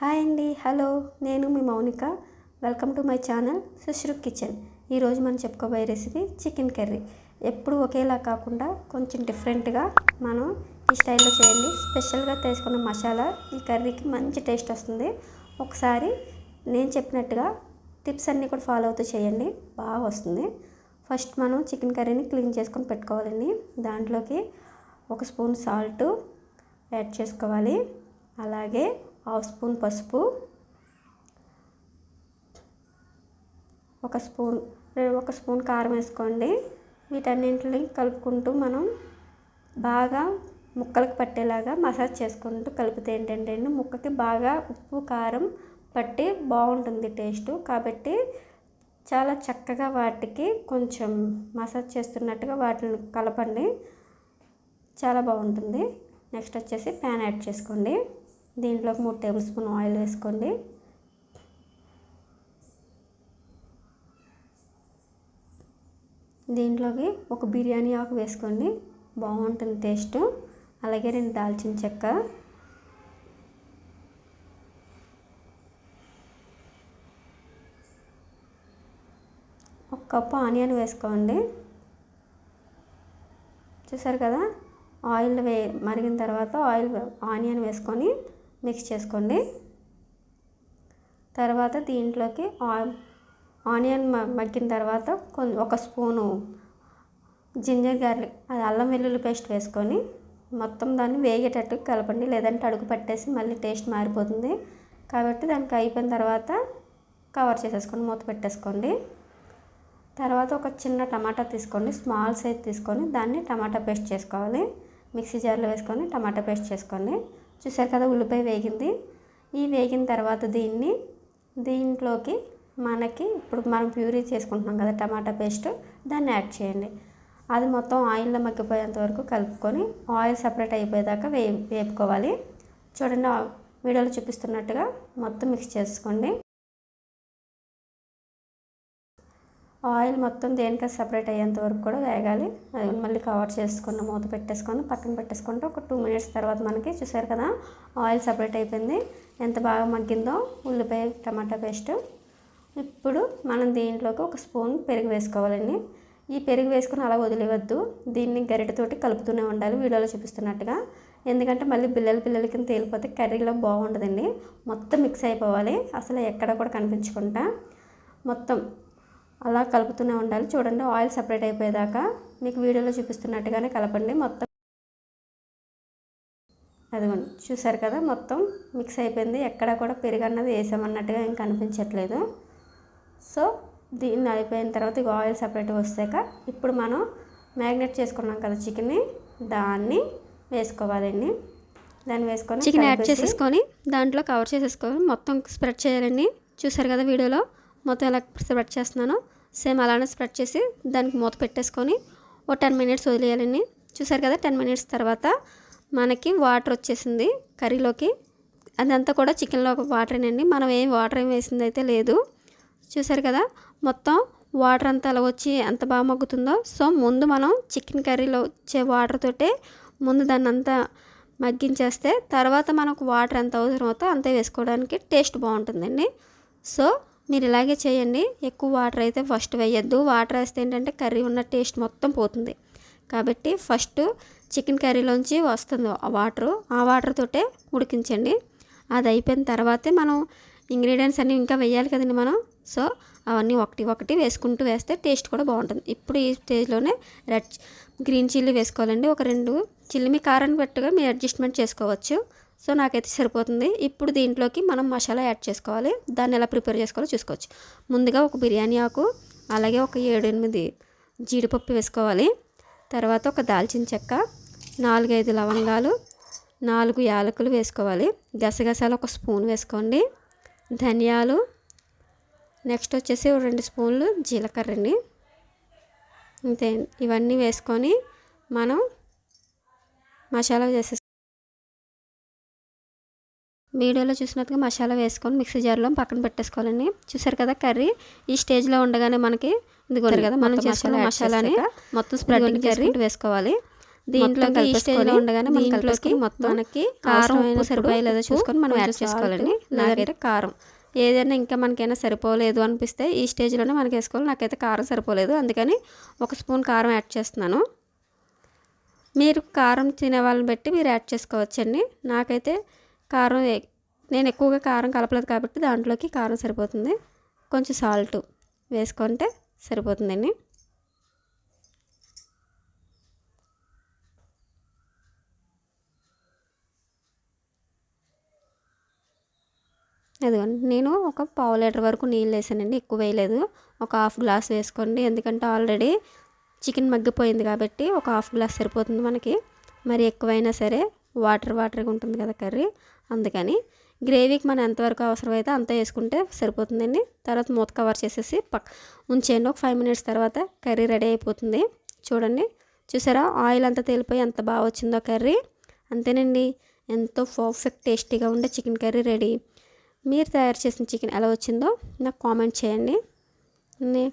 Hi అండి hello. నేను మీ Mounika. Welcome to my channel Sushru kitchen. ఈరోజు మనం చెప్పుకోబోయే రెసిపీ చికెన్ కర్రీ. ఎప్పుడు ఒకేలా కాకుండా కొంచెం డిఫరెంట్గా మనం ఈ స్టైల్లో చేయండి. స్పెషల్గా తీసుకున్న మసాలా ఈ కర్రీకి మంచి టేస్ట్ వస్తుంది. ఒకసారి నేను చెప్పినట్టుగా టిప్స్ అన్నీ కూడా ఫాలో అవుతూ చేయండి. బాగా వస్తుంది. ఫస్ట్ మనం చికెన్ కర్రీని క్లీన్ చేసుకొని పెట్టుకోవాలండి. దాంట్లోకి ఒక స్పూన్ సాల్ట్ యాడ్ చేసుకోవాలి. అలాగే హాఫ్ స్పూన్ పసుపు ఒక స్పూన్ ఒక స్పూన్ కారం వేసుకోండి. వీటన్నింటిని కలుపుకుంటూ మనం బాగా ముక్కలకు పట్టేలాగా మసాజ్ చేసుకుంటూ కలిపితే ఏంటంటే అండి ముక్కకి బాగా ఉప్పు కారం పట్టి బాగుంటుంది టేస్ట్. కాబట్టి చాలా చక్కగా వాటికి కొంచెం మసాజ్ చేస్తున్నట్టుగా వాటిని కలపండి. చాలా బాగుంటుంది. నెక్స్ట్ వచ్చేసి ప్యాన్ యాడ్ చేసుకోండి. దీంట్లోకి మూడు టేబుల్ స్పూన్ ఆయిల్ వేసుకోండి. దీంట్లోకి ఒక బిర్యానీ ఆకు వేసుకోండి. బాగుంటుంది టేస్ట్. అలాగే రెండు దాల్చిన చెక్క. ఒక కప్పు ఆనియన్ వేసుకోండి. చూసారు కదా? ఆయిల్ వే మరిగిన తర్వాత ఆయిల్ ఆనియన్ వేసుకొని మిక్స్ చేసుకోండి. తర్వాత దీంట్లోకి ఆనియన్ మగ్గిన తర్వాత కొంచెం ఒక స్పూను జింజర్ గార్లిక్ అది అల్లం వెల్లుల్లి పేస్ట్ వేసుకొని మొత్తం దాన్ని వేగేటట్టు కలపండి. లేదంటే అడుగు పట్టేసి మళ్ళీ టేస్ట్ మారిపోతుంది. కాబట్టి దానికి అయిపోయిన తర్వాత కవర్ చేసేసుకొని మూత పెట్టేసుకోండి. తర్వాత ఒక చిన్న టమాటా తీసుకోండి. స్మాల్ సైజ్ తీసుకొని దాన్ని టమాటా పేస్ట్ చేసుకోవాలి. మిక్సీ జార్లో వేసుకొని టమాటా పేస్ట్ చేసుకోండి. చూసారు కదా ఉల్లిపాయ వేగింది. ఈ వేగిన తర్వాత దీన్ని దీంట్లోకి మనకి ఇప్పుడు మనం ప్యూరీ చేసుకుంటున్నాం కదా టమాటా పేస్ట్ దాన్ని యాడ్ చేయండి. అది మొత్తం ఆయిల్లో మగ్గిపోయేంత వరకు కలుపుకొని ఆయిల్ సపరేట్ అయిపోయేదాకా వే వేపుకోవాలి. చూడండి వీడియోలో చూపిస్తున్నట్టుగా మొత్తం మిక్స్ చేసుకోండి. ఆయిల్ మొత్తం దేనికి సపరేట్ అయ్యేంత వరకు కూడా వేగాలి. అది మళ్ళీ కవర్ చేసుకుని మూత పెట్టేసుకొని పక్కన పెట్టేసుకుంటే ఒక టూ మినిట్స్ తర్వాత మనకి చూసారు కదా ఆయిల్ సపరేట్ అయిపోయింది. ఎంత బాగా మగ్గిందో ఉల్లిపాయ టమాటా పేస్ట్. ఇప్పుడు మనం దీంట్లోకి ఒక స్పూన్ పెరుగు వేసుకోవాలండి. ఈ పెరుగు వేసుకుని అలా వదిలేవద్దు దీన్ని గరిటతోటి కలుపుతూనే ఉండాలి వీడియోలో చూపిస్తున్నట్టుగా. ఎందుకంటే మళ్ళీ బిల్లలు పిల్లలకి తేలిపోతే కర్రీలో బాగుంటుందండి మొత్తం మిక్స్ అయిపోవాలి. అసలు ఎక్కడ కూడా కనిపించకుండా మొత్తం అలా కలుపుతూనే ఉండాలి. చూడండి ఆయిల్ సపరేట్ అయిపోయేదాకా మీకు వీడియోలో చూపిస్తున్నట్టుగానే కలపండి. మొత్తం అదిగోండి చూసారు కదా మొత్తం మిక్స్ అయిపోయింది. ఎక్కడ కూడా పెరుగు అన్నది వేసామన్నట్టుగా ఏం కనిపించట్లేదు. సో దీన్ని అయిపోయిన తర్వాత ఇక ఆయిల్ సపరేట్ వస్తాక ఇప్పుడు మనం మ్యాగ్నేట్ చేసుకున్నాం కదా చికెన్ని దాన్ని వేసుకోవాలండి. దాన్ని వేసుకొని చికెన్ యాడ్ చేసేసుకొని దాంట్లో కవర్ చేసేసుకొని మొత్తం స్ప్రెడ్ చేయాలండి. చూసారు కదా వీడియోలో? మొత్తం ఎలా స్ప్రెడ్ చేస్తున్నానో సేమ్ అలానే స్ప్రెడ్ చేసి దానికి మూత పెట్టేసుకొని ఓ టెన్ మినిట్స్ వదిలేయాలండి. చూసారు కదా టెన్ మినిట్స్ తర్వాత మనకి వాటర్ వచ్చేసింది కర్రీలోకి. అదంతా కూడా చికెన్లో ఒక వాటరేనండి మనం ఏం వాటర్ ఏం వేసింది అయితే లేదు. చూసారు కదా మొత్తం వాటర్ అంతా అలా వచ్చి ఎంత బాగా మగ్గుతుందో. సో ముందు మనం చికెన్ కర్రీలో వచ్చే వాటర్ తోటే ముందు దాన్ని అంతా మగ్గించేస్తే తర్వాత మనకు వాటర్ ఎంత అవసరం అంతే వేసుకోవడానికి టేస్ట్ బాగుంటుందండి. సో మీరు ఇలాగే చేయండి. ఎక్కువ వాటర్ అయితే ఫస్ట్ వేయద్దు. వాటర్ వేస్తే ఏంటంటే కర్రీ ఉన్న టేస్ట్ మొత్తం పోతుంది. కాబట్టి ఫస్ట్ చికెన్ కర్రీలోంచి వస్తుంది ఆ వాటరు. ఆ వాటర్ తోటే ఉడికించండి. అది అయిపోయిన తర్వాతే మనం ఇంగ్రీడియంట్స్ అన్నీ ఇంకా వేయాలి కదండి మనం. సో అవన్నీ ఒకటి ఒకటి వేసుకుంటూ వేస్తే టేస్ట్ కూడా బాగుంటుంది. ఇప్పుడు ఈ స్టేజ్లోనే రెడ్ గ్రీన్ చిల్లీ వేసుకోవాలండి. ఒక రెండు చిల్లీ మీ కారాన్ని పెట్టుగా మీరు అడ్జస్ట్మెంట్ చేసుకోవచ్చు. సో నాకైతే సరిపోతుంది. ఇప్పుడు దీంట్లోకి మనం మసాలా యాడ్ చేసుకోవాలి. దాన్ని ఎలా ప్రిపేర్ చేసుకోవాలో చూసుకోవచ్చు. ముందుగా ఒక బిర్యానీ ఆకు అలాగే ఒక ఏడు ఎనిమిది జీడిపప్పు వేసుకోవాలి. తర్వాత ఒక దాల్చిన చెక్క నాలుగైదు లవంగాలు నాలుగు యాలకులు వేసుకోవాలి. గసగసాలు ఒక స్పూన్ వేసుకోండి. ధనియాలు నెక్స్ట్ వచ్చేసి రెండు స్పూన్లు జీలకర్ర అండి అంతే ఇవన్నీ వేసుకొని మనం మసాలా చేసే వీడియోలో చూసినట్టుగా మసాలా వేసుకొని మిక్సీ జార్లో పక్కన పెట్టేసుకోవాలండి. చూసారు కదా కర్రీ? ఈ స్టేజ్లో ఉండగానే మనకి ఇదిగోండి కదా మనం చేసుకున్న మసాలాని మొత్తం స్ప్రెడ్ కర్రీ. వేసుకోవాలి. దీంట్లోకి ఈ స్టేజ్లో ఉండగానే మనం కలిపేసుకొని మొత్తం మనకి కారం సరిపోయే లేదో చూసుకొని మనం యాడ్ చేసుకోవాలండి? నాకైతే కారం. ఏదైనా ఇంకా మనకైనా సరిపోలేదు అనిపిస్తే ఈ స్టేజ్లోనే మనకి వేసుకోవాలి. నాకైతే కారం సరిపోలేదు. అందుకని ఒక స్పూన్ కారం యాడ్ చేస్తున్నాను. మీరు కారం తినే వాళ్ళని బట్టి మీరు యాడ్ చేసుకోవచ్చండి. నాకైతే కారం నేను ఎక్కువగా కారం కలపలేదు కాబట్టి దాంట్లోకి కారం సరిపోతుంది. కొంచెం సాల్ట్ వేసుకుంటే సరిపోతుందండి. అదిగోండి. నేను ఒక పావు లీటర్ వరకు నీళ్ళు వేసానండి. ఎక్కువ వేయలేదు. ఒక హాఫ్ గ్లాస్ వేసుకోండి. ఎందుకంటే ఆల్రెడీ చికెన్ మగ్గిపోయింది కాబట్టి ఒక హాఫ్ గ్లాస్ సరిపోతుంది మనకి. మరి ఎక్కువైనా సరే వాటర్ వాటర్గా ఉంటుంది కదా కర్రీ. అందుకని గ్రేవీకి మనం ఎంతవరకు అవసరమైతే అంత వేసుకుంటే సరిపోతుందండి. తర్వాత మూత కవర్ చేసేసి పక్ ఉంచేయండి. ఒక ఫైవ్ మినిట్స్ తర్వాత కర్రీ రెడీ అయిపోతుంది. చూడండి. చూసారా? ఆయిల్ అంతా తేలిపోయి ఎంత బాగా వచ్చిందో కర్రీ. అంతేనండి. ఎంతో పర్ఫెక్ట్ టేస్టీగా ఉండే చికెన్ కర్రీ రెడీ. మీరు తయారు చేసిన చికెన్ ఎలా వచ్చిందో నాకు కామెంట్ చేయండి. నే-